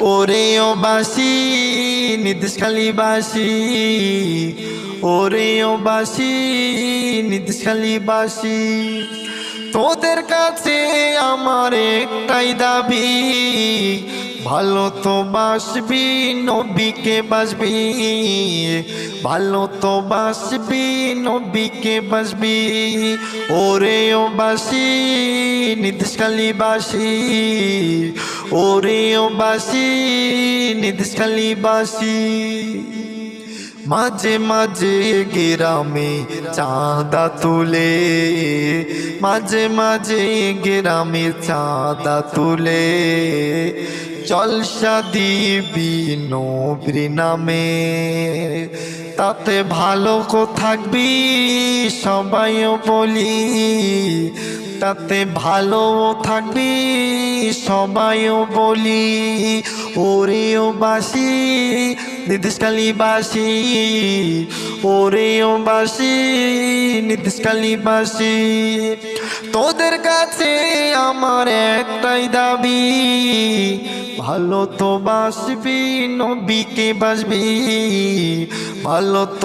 ওরে ও বাসি নির্দেশ খালি বাসি। ওরে ও বাসি নির্দেশ খালি বাসি। তোদের কাছে আমার একটাই দাবি ভালো তো বাসবি, নবীকে বাসবি। ভালো তো বাসবি, নবীকে বাসবি। ওরে ও বাসি নির্দেশ খালি বাসি। ওরে ও বাসি নির্দেশ বাসি। মাঝে মাঝে গ্রামে চাঁদা তুলে, মাঝে মাঝে গ্রামে চাঁদা তুলে। জলসা দিবি নবীর নামে। তাতে ভালো কো থাকবি সবাইও বলি। তাতে ভালো থাকবি সবাইও বলি। ওরেও বাসি, নির্দেশকালী বাসি। ওরেও বাসি নির্দেশকালী বাসি তোদের কাছে আমার একটাই দাবি ভালো তো বাসবি নবীকে বাসবি ভালো তো